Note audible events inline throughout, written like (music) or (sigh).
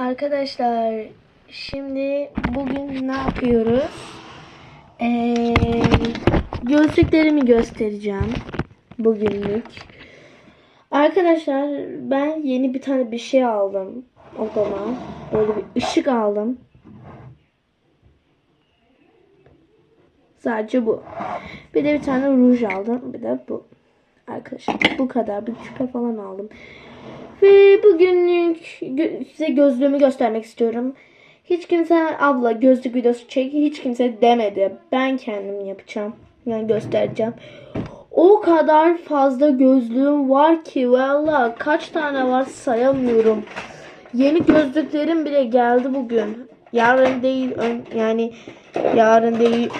Arkadaşlar şimdi bugün ne yapıyoruz? Ee, gözlüklerimi göstereceğim bugünlük. Arkadaşlar ben yeni bir tane bir şey aldım odama. Böyle bir ışık aldım. Sadece bu. Bir de bir tane ruj aldım. Bir de bu. Arkadaşlar bu kadar. Bir küpe falan aldım. Ve bugünlük size gözlüğümü göstermek istiyorum. Hiç kimse abla gözlük videosu çek hiç kimse demedi. Ben kendim yapacağım. Yani göstereceğim. O kadar fazla gözlüğüm var ki valla kaç tane var sayamıyorum. Yeni gözlüklerim bile geldi bugün. Yarın değil ön- yani yarın değil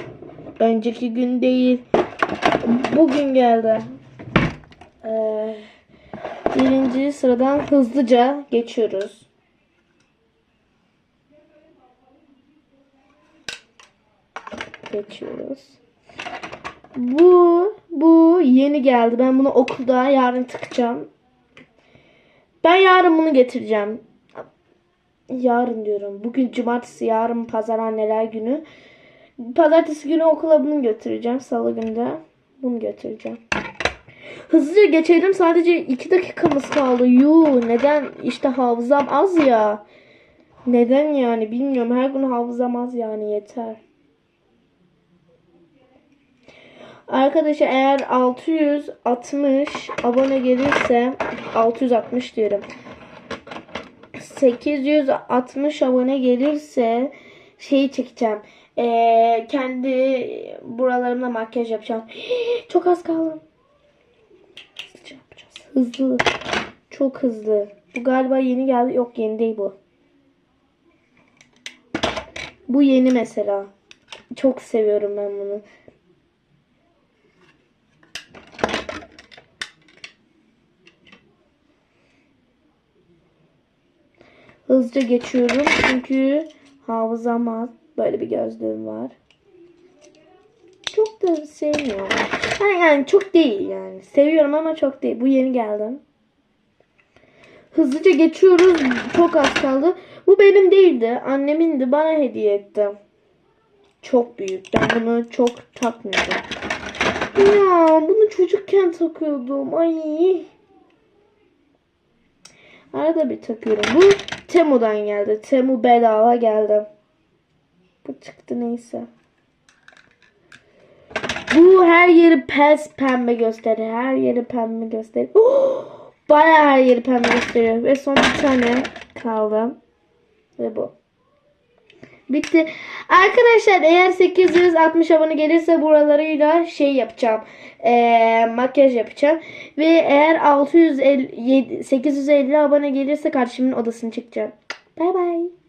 önceki gün değil bugün geldi. Ee, birinci sıradan hızlıca geçiyoruz. Geçiyoruz. Bu bu yeni geldi. Ben bunu okulda yarın tıkacağım. Ben yarın bunu getireceğim. Yarın diyorum. Bugün cumartesi, yarın pazar anneler günü. Pazartesi günü okula bunu götüreceğim. Salı günü de bunu götüreceğim. Hızlıca geçelim. Sadece 2 dakikamız kaldı. Yuu neden? İşte hafızam az ya. Neden yani bilmiyorum. Her gün hafızam az yani yeter. Arkadaşlar eğer 660 abone gelirse 660 diyorum. 860 abone gelirse şeyi çekeceğim. Ee, kendi buralarımda makyaj yapacağım. (gasps) Çok az kaldı. Hızlı. Çok hızlı. Bu galiba yeni geldi. Yok yeni değil bu. Bu yeni mesela. Çok seviyorum ben bunu. Hızlıca geçiyorum çünkü hafızam az. Böyle bir gözlüğüm var. Çok da sevmiyorum. Yani, yani çok değil yani. Seviyorum ama çok değil. Bu yeni geldi. Hızlıca geçiyoruz. Çok az kaldı. Bu benim değildi. Annemindi. Bana hediye etti. Çok büyük. Ben bunu çok takmıyordum. Ya bunu çocukken takıyordum. Ay. Arada bir takıyorum. Bu Temu'dan geldi. Temu bedava geldi. Bu çıktı neyse. Bu her yeri pes pembe gösteriyor. Her yeri pembe gösteriyor. Oh! Bayağı her yeri pembe gösteriyor. Ve son bir tane kaldı. Ve bu. Bitti. Arkadaşlar eğer 860 abone gelirse buralarıyla şey yapacağım. Eee, makyaj yapacağım. Ve eğer 650 850 abone gelirse kardeşimin odasını çekeceğim. Bay bay.